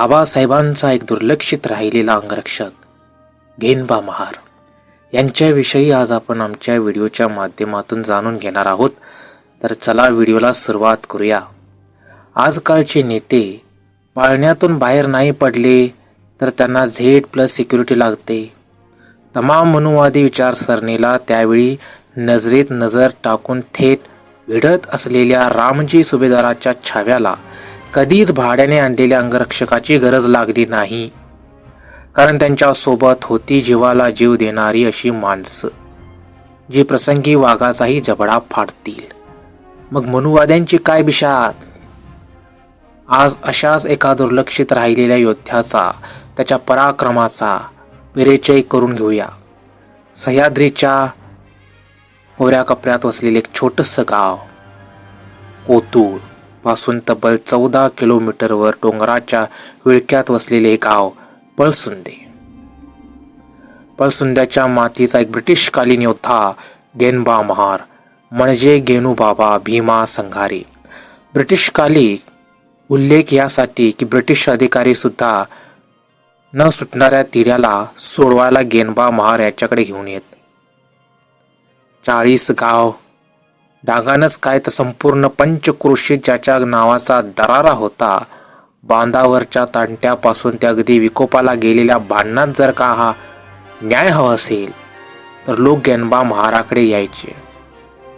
बाबासाहेबांचा एक दुर्लक्षित राहिलेला अंगरक्षक घेनबा महार. यांच्याविषयी आज आपण आमच्या व्हिडिओच्या माध्यमातून जाणून घेणार आहोत. तर चला व्हिडिओला सुरुवात करूया. आजकालचे नेते पाळण्यातून बाहेर नाही पडले तर त्यांना झेड प्लस सिक्युरिटी लागते. तमाम मनुवादी विचारसरणीला त्यावेळी नजरेत नजर टाकून थेट भिडत असलेल्या रामजी सुभेदाराच्या छाव्याला कधीच भाड्याने आणलेल्या अंगरक्षकाची गरज लागली नाही. कारण त्यांच्यासोबत होती जीवाला जीव देणारी अशी माणसं जी प्रसंगी वाघाचाही जबडा फाडतील. मग मनुवाद्यांची काय बिशात? आज अशाच एका दुर्लक्षित राहिलेल्या योद्ध्याचा त्याच्या पराक्रमाचा परिचय करून घेऊया. सह्याद्रीच्या कोऱ्या कपड्यात वसलेले एक छोटंसं गाव कोतूर पासून तब्बल चौदा किलोमीटरवर डोंगराच्या विळक्यात वसलेले गाव पळसुंदे. पळसुंद्याच्या मातीचा एक ब्रिटिशकालीन योद्धा गेनबा महार म्हणजे गेनूबाबा भीमा संघारी. ब्रिटिशकाली उल्लेख यासाठी की ब्रिटिश अधिकारी सुद्धा न सुटणाऱ्या तिऱ्याला सोडवायला गेनबा महार याच्याकडे घेऊन येत. चाळीस गाव डागानच काय तर संपूर्ण पंचक्रोशीत ज्याच्या नावाचा दरारा होता. बांधावरच्या तांट्यापासून ते अगदी विकोपाला गेलेल्या भांडणात जर का हा न्याय हवा असेल तर लोक गेनबा महाराकडे यायचे.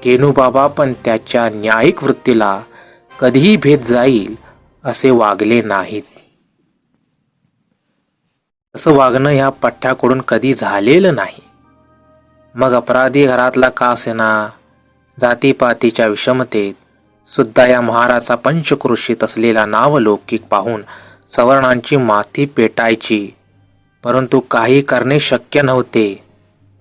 गेनूबाबा पण त्याच्या न्यायिक वृत्तीला कधीही भेद जाईल असे वागले नाहीत. असं वागणं ह्या पठ्ठ्याकडून कधी झालेलं नाही. मग अपराधी घरातला का असेना जातीपातीच्या विषमतेत सुद्धा या महाराचा पंचक्रोशीत असलेला नावलौकिक पाहून सवर्णांची माथी पेटायची. परंतु काही करणे शक्य नव्हते.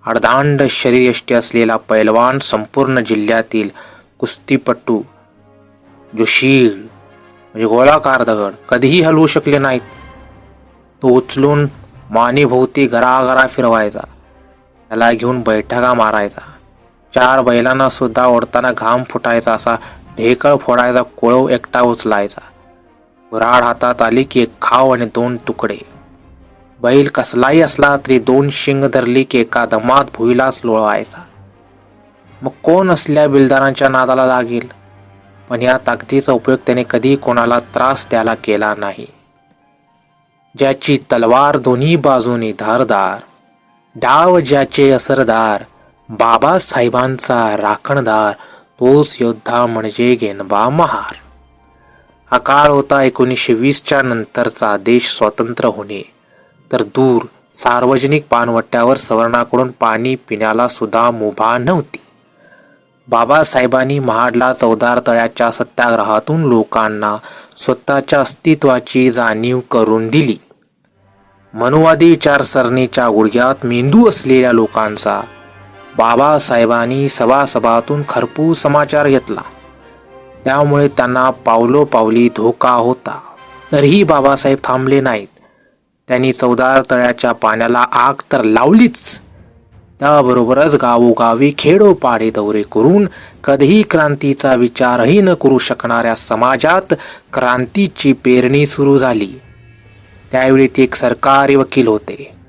अर्धांड शरीरयष्टी असलेला पैलवान संपूर्ण जिल्ह्यातील कुस्तीपट्टू जोशील म्हणजे गोळाकार दगड कधीही हलवू शकले नाहीत. तो उचलून मानेभोवती घराघरा फिरवायचा. त्याला घेऊन बैठका मारायचा. चार बैलांना सुद्धा ओढताना घाम फुटायचा असा ढेकळ फोडायचा कोळव एकटा उचलायचा. कुऱ्हाड हातात आली की एक खाव आणि दोन तुकडे. बैल कसलाही असला तरी दोन शिंग धरली की एका दमात भुईलाच लोळवायचा. मग कोण असल्या बिलदारांच्या नादाला लागेल? पण या ताकदीचा उपयोग त्याने कधी कोणाला त्रास द्यायला केला नाही. ज्याची तलवार दोन्ही बाजूनी धारदार डाव ज्याचे असरदार बाबासाहेबांचा राखणदार तोच योद्धा म्हणजे गेनबा महार. हा काळ होता एकोणीसशे वीसच्या नंतरचा देश स्वतंत्र होणे. तर दूर सार्वजनिक पानवट्यावर सवर्णाकडून पाणी पिण्याला सुद्धा मुभा नव्हती. बाबासाहेबांनी महाडला चौदार तळ्याच्या सत्याग्रहातून लोकांना स्वतःच्या अस्तित्वाची जाणीव करून दिली. मनुवादी विचारसरणीच्या गुडघ्यात मेंदू असलेल्या लोकांचा बाबासाहेबांनी सभासभातून खरपूर समाचार घेतला. त्यामुळे त्यांना पावलोपावली धोका होता. तरीही बाबासाहेब थांबले नाहीत. त्यांनी चौदार तळ्याच्या पाण्याला आग तर लावलीच. त्याबरोबरच गावोगावी खेडोपाडे दौरे करून कधीही क्रांतीचा विचारही न करू शकणाऱ्या समाजात क्रांतीची पेरणी सुरू झाली. त्यावेळी ते एक सरकारी वकील होते.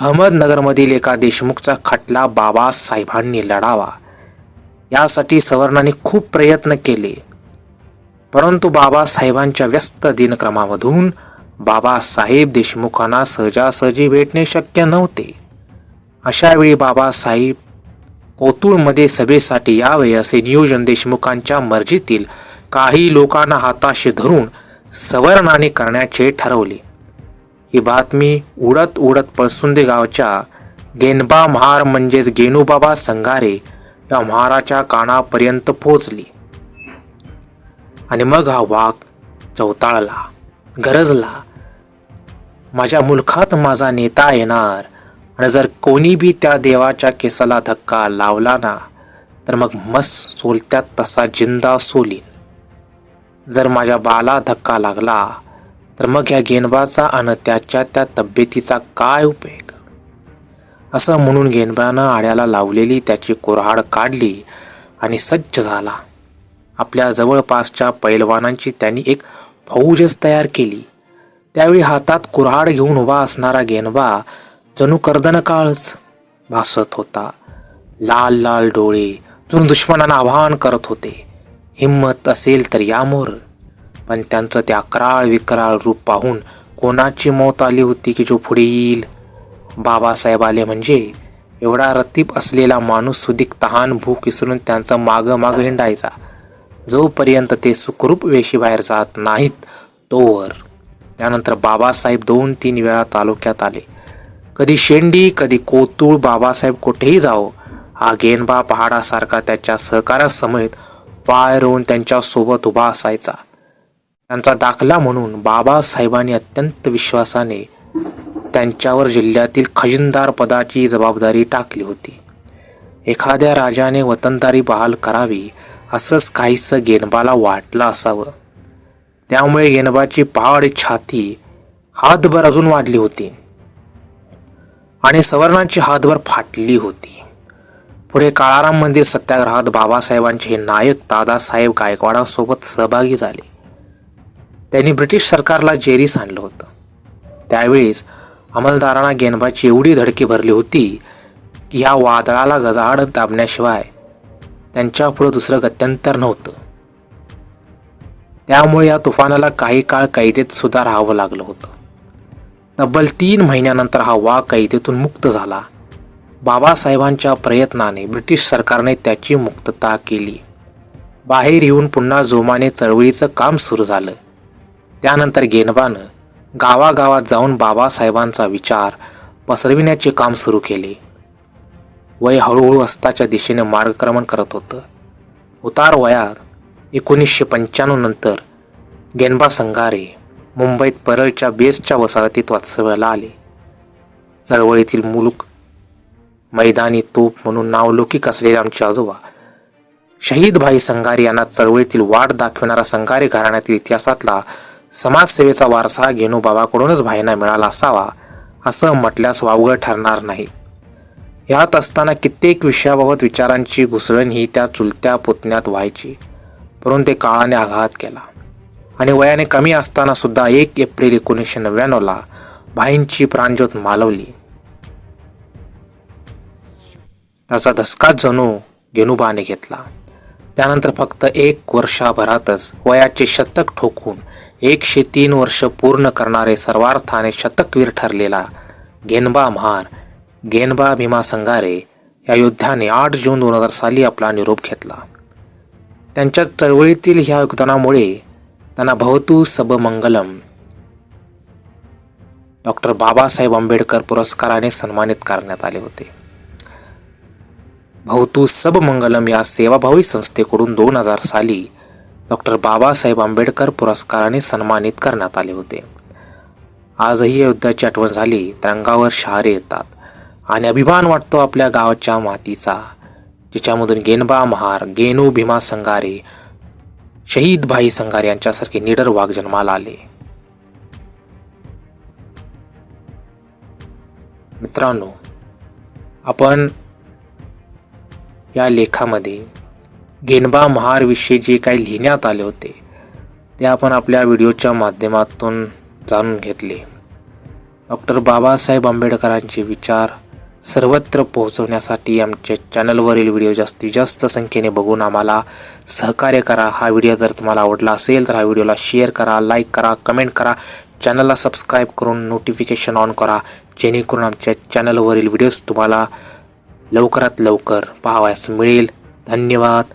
अहमदनगरमधील एका देशमुखचा खटला बाबासाहेबांनी लढावा. यासाठी सवर्णांनी खूप प्रयत्न केले. परंतु बाबासाहेबांच्या व्यस्त दिनक्रमामधून बाबासाहेब देशमुखांना सहजासहजी भेटणे शक्य नव्हते. अशावेळी बाबासाहेब कोतुळमध्ये सभेसाठी यावे असे नियोजन देशमुखांच्या मर्जीतील काही लोकांना हाताशी धरून सवर्णाने करण्याचे ठरवले. ही बातमी उडत उडत पळसुंदे गावच्या गेनबा महार म्हणजेच गेनूबाबा संघारे या महाराच्या कानापर्यंत पोचली. आणि मग हा वाघ चौताळला गरजला माझ्या मुलखात माझा नेता येणार आणि जर कोणी बी त्या देवाच्या केसाला धक्का लावला ना तर मग मस सोलत्यात तसा जिंदा सोलीन. जर माझ्या बाला धक्का लागला तर मग या गेनबाचा आणि त्याच्या त्या तब्येतीचा काय उपयोग? असं म्हणून गेनबानं आड्याला लावलेली त्याची कोरहाड काढली आणि सज्ज झाला. आपल्या जवळपासच्या पैलवानांची त्यांनी एक फौजच तयार केली. त्यावेळी हातात कुऱ्हाड घेऊन उभा असणारा गेनबा जणू कर्दनकाळच भासत होता. लाल लाल डोळे जणू दुश्मनांना आवाहन करत होते. हिंमत असेल तर यामोर पण त्यांचं त्या अकराळ विकराळ रूप पाहून कोणाची मौत आली होती की जो पुढे येईल? बाबासाहेब आले म्हणजे? एवढा रतीप असलेला माणूस सुदीक तहान भूक विसरून त्यांचा माग माग हिंडायचा. जोपर्यंत ते सुखरूप वेशी बाहेर जात नाहीत तोवर. त्यानंतर बाबासाहेब दोन तीन वेळा तालुक्यात आले. कधी शेंडी कधी कोतूळ बाबासाहेब कुठेही जाओ हा गेनबा पहाडासारखा त्याच्या सहकारासमेत पाय रोवून त्यांच्यासोबत उभा असायचा. त्यांचा दाखला म्हणून बाबासाहेबांनी अत्यंत विश्वासाने त्यांच्यावर जिल्ह्यातील खजिनदार पदाची जबाबदारी टाकली होती. एखाद्या राजाने वतनदारी बहाल करावी असंच काहीसं गेनबाला वाटलं असावं. त्यामुळे गेनबाची पहाड छाती हातभर अजून वाढली होती आणि सवर्णांची हातभर फाटली होती. पुढे काळाराम मंदिर सत्याग्रहात बाबासाहेबांचे हे नायक दादासाहेब गायकवाडांसोबत सहभागी झाले. त्यांनी ब्रिटिश सरकारला जेरीस आणलं होतं. त्यावेळेस अंमलदारांना गेनबाची एवढी धडकी भरली होती की ह्या वादळाला गजाआड दाबण्याशिवाय त्यांच्यापुढं दुसरं गत्यंतर नव्हतं. त्यामुळे या तुफानाला काही काळ कैदेत सुद्धा राहावं लागलं होतं. तब्बल तीन महिन्यानंतर हा वाघ कैदेतून मुक्त झाला. बाबासाहेबांच्या प्रयत्नाने ब्रिटिश सरकारने त्याची मुक्तता केली. बाहेर येऊन पुन्हा जोमाने चळवळीचं काम सुरू झालं. त्यानंतर गेनबानं गावागावात जाऊन बाबासाहेबांचा विचार पसरविण्याचे काम सुरू केले. वय हळूहळू अस्ताच्या दिशेने मार्गक्रमण करत होतं. उतार वयात एकोणीसशे पंच्याण्णव नंतर गेनबा संघारे मुंबईत परळच्या बेसच्या वसाहतीत वास्तव्याला आले. चळवळीतील मुलूक मैदानी तोप म्हणून नावलौकिक असलेले आमचे आजोबा शहीद भाई संघारे यांना चळवळीतील वाट दाखविणारा संघारे घराण्यातील इतिहासातला समाजसेवेचा वारसा घेणूबाबाकडूनच भाईंना मिळाला असावा असं म्हटल्यास वावगं ठरणार नाही. यात असताना कित्येक विषयाबाबत विचारांची घुसळण ही त्या चुलत्या पुतण्यात व्हायची परंतु ते काळाने आघात केला. आणि वयाने कमी असताना सुद्धा एक एप्रिल एकोणीसशे नव्याण्णवला भाईंची प्राणज्योत मालवली. त्याचा धसकाच जणू गेनुबाने घेतला. त्यानंतर फक्त एक वर्षाभरातच वयाचे शतक ठोकून एकशे तीन वर्ष पूर्ण करणारे सर्वार्थाने शतकवीर ठरलेला गेनबा महार गेनबा भीमा संगारे या योद्ध्याने आठ जून दोन हजार साली आपला निरोप घेतला. त्यांच्या चळवळीतील ह्या योगदानामुळे त्यांना भवतू सबमंगलम. डॉक्टर बाबासाहेब आंबेडकर पुरस्काराने सन्मानित करण्यात आले होते. भवतू सबमंगलम या सेवाभावी संस्थेकडून दोन हजार साली डॉक्टर बाबासाहेब आंबेडकर पुरस्काराने सन्मानित करण्यात आले होते. आजही या युद्धाची आठवण झाली तर अंगावर शहारे येतात. आणि अभिमान वाटतो आपल्या गावाच्या मातीचा जिच्यामधून गेनबा महार गेनू भीमा संगारे शहीद भाई संगारे यांच्यासारखे निडर वाघ जन्माला आले. मित्रांनो आपण या लेखामध्ये गेनबा महारविषयी जे काही लिहिण्यात आले होते ते आपण आपल्या व्हिडिओच्या माध्यमातून जाणून घेतले. डॉक्टर बाबासाहेब आंबेडकरांचे विचार सर्वत्र पोहोचवण्यासाठी आमच्या चॅनलवरील व्हिडिओ जास्तीत जास्त संख्येने बघून आम्हाला सहकार्य करा. हा व्हिडिओ जर तुम्हाला आवडला असेल तर हा व्हिडिओला शेअर करा लाईक करा कमेंट करा चॅनलला सबस्क्राईब करून नोटिफिकेशन ऑन करा जेणेकरून आमच्या चॅनलवरील व्हिडिओज तुम्हाला लवकरात लवकर पाहावयास मिळेल. धन्यवाद.